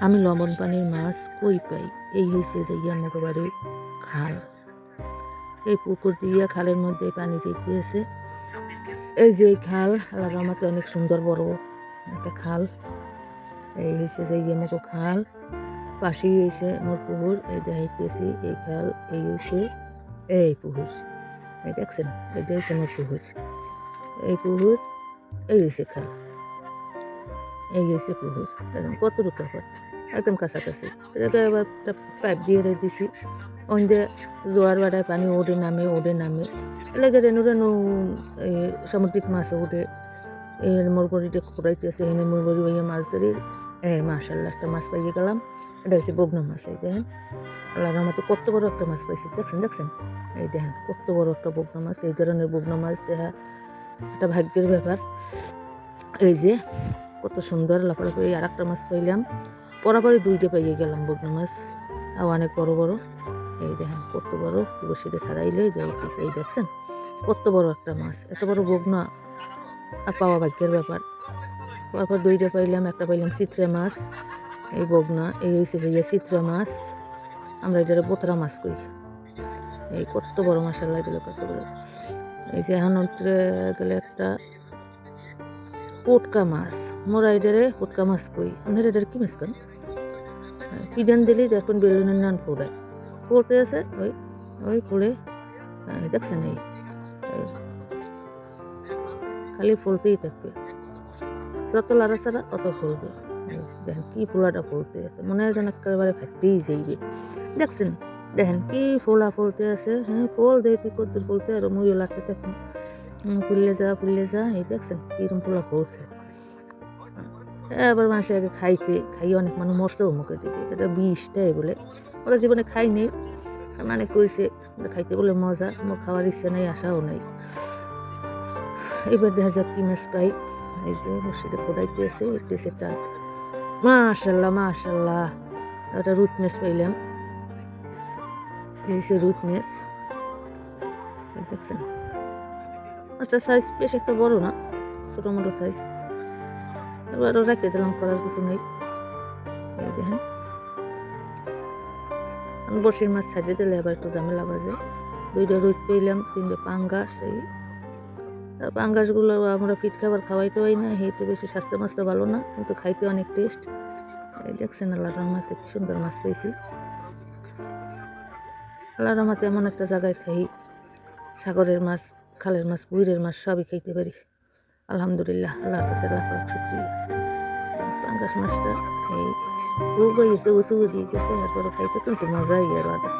আমি লবণ পানির মাছ কই পাই? এই হয়েছে যে বাড়ির খাল। এই পুকুর দিয়ে খালের মধ্যে পানি যেতেছে এই যে খাল আল্লাহ রহমতে অনেক সুন্দর বড় একটা খাল। এই হয়েছে যে আমাকে খাল। পাশেই হয়েছে আমার পুকুর, এই দেখাইতেছি এই খাল, এই হয়েছে এই পুকুর। এই দেখছেন এটা হয়েছে আমার পুকুর। এই পুকুর, এই হয়েছে খাল। এই হয়েছে পুকুর, একদম কত রুকা পথ একদম কাছাকাছি। এটাকে একটা পাইপ দিয়ে রেখে দিছি। ওইটা জোয়ার বাড়ায় পানি ওড়ে নামে ওড়ে নামে। এলাকা রেনু রেনু এই সামুদ্রিক মাছ ওঠে এর মুরগরিটা খোড়াইতেছে এনে মুরগরি ভাইয়া মাছ ধরে এই মাশাল্লাহ একটা মাছ পাইয়ে গেলাম। এটা হচ্ছে বগনা মাছ, এই দেখেন। আল্লাহ রহমতে কত বড় একটা মাছ পাইছি, দেখছেন দেখছেন? এই দেখেন, কত বড় একটা বগনা মাছ, এই ধরনের বগনা মাছ দেখা একটা ভাগ্যের ব্যাপার। এই যে কত সুন্দর, লাফালাফি আর একটা মাছ পাইলাম। পরাপরই দুইটা পাইয়ে গেলাম বগনা মাছ। আর অনেক বড় বড়। এই দেখেন, কত বড়। বসিটা ছাড়াইলে দেখতেছে এই দেখছেন? কত বড় একটা মাছ। এত বড় বগনা। আর পাওয়া ভাগ্যের ব্যাপার। পরপর দুইটা পাইলাম, একটা পাইলাম চিত্রা মাছ। এই বগনা, এই হয়েছে যে চিত্রা মাছ। আমরা এটা বোতরা মাছ কই। এই কত বড় মাসাল্লাহ দিল কত বড়। এই যে এখন গেলে একটা পোটকা মাছ। মোরা এটারে পোটকা মাছ কই আপনার এটার কি মাছ কেন পিডান দিলে দেখুন বেলুনের নান পড়ে পড়তে আছে? ওই ওই পড়ে দেখছেন এই। খালি ফুলতেই থাকবে। যত লাড়াচাড়া তত ফুলবে। দেখেন কি ফুলাটা ফুলতে আছে। মনে হয় যেন একেবারে ফাটেই যাইবে দেখছেন দেখেন কি ফোলা ফুলতে আছে। হ্যাঁ ফুল দেয় তুই কদ্দুর ফুলতে আর মুইও লাগতে থাকুন ফুললে যা ফুললে যা এই দেখছেন কিরম ফুলা ফুলছে আবার মানুষের আগে খাইতে খাই অনেক মানুষ মরছেও মুখের দিকে এটা বিষ দেয় বলে ওরা জীবনে খাই নেই মানে কইছে খাইতে বলে মজা আমার খাওয়ার ইচ্ছে নেই আশাও নেই এবার দেখা যাক কি মাছ পাই এই যে সেটা ফোটাইতে আছে একটু সেটা মাশাল্লাহ মাশাল্লাহ একটা রুট মেস পাইলাম এই রুট মেস দেখছেন মাছটার সাইজ বেশ একটা বড় না ছোটো মোটো সাইজ এবারও রেখে দিলাম করার কিছু নেই। দেখেন। বসির মাছ ছাড়িয়ে দিলে এবার একটু ঝামেলা বাজে। দুইটা রুই পেলাম তিনটে পাঙ্গাস, এই। পাঙ্গাসগুলো আমরা ফিট খাবার খাওয়াই টোয়াই না হেঁটে বেশি স্বাস্থ্য মাছ তো ভালো না, কিন্তু খাইতে অনেক টেস্ট এই দেখছেন আল্লাহ রহমাতে কি সুন্দর মাছ পেয়েছি। আল্লাহ রহমাতে এমন একটা জায়গায় থাই সাগরের মাছ। খালের মাছ, বুইরের মাছ সবই খাইতে পারি। আলহামদুলিল্লাহ আল্লাহর কাছে লাখ লাখ শুক্রিয়া। পাঙ্গাস মাছটা এই ও সুবে দিয়ে গেছে এরপরে খাইতে কিন্তু মজাই আর আদা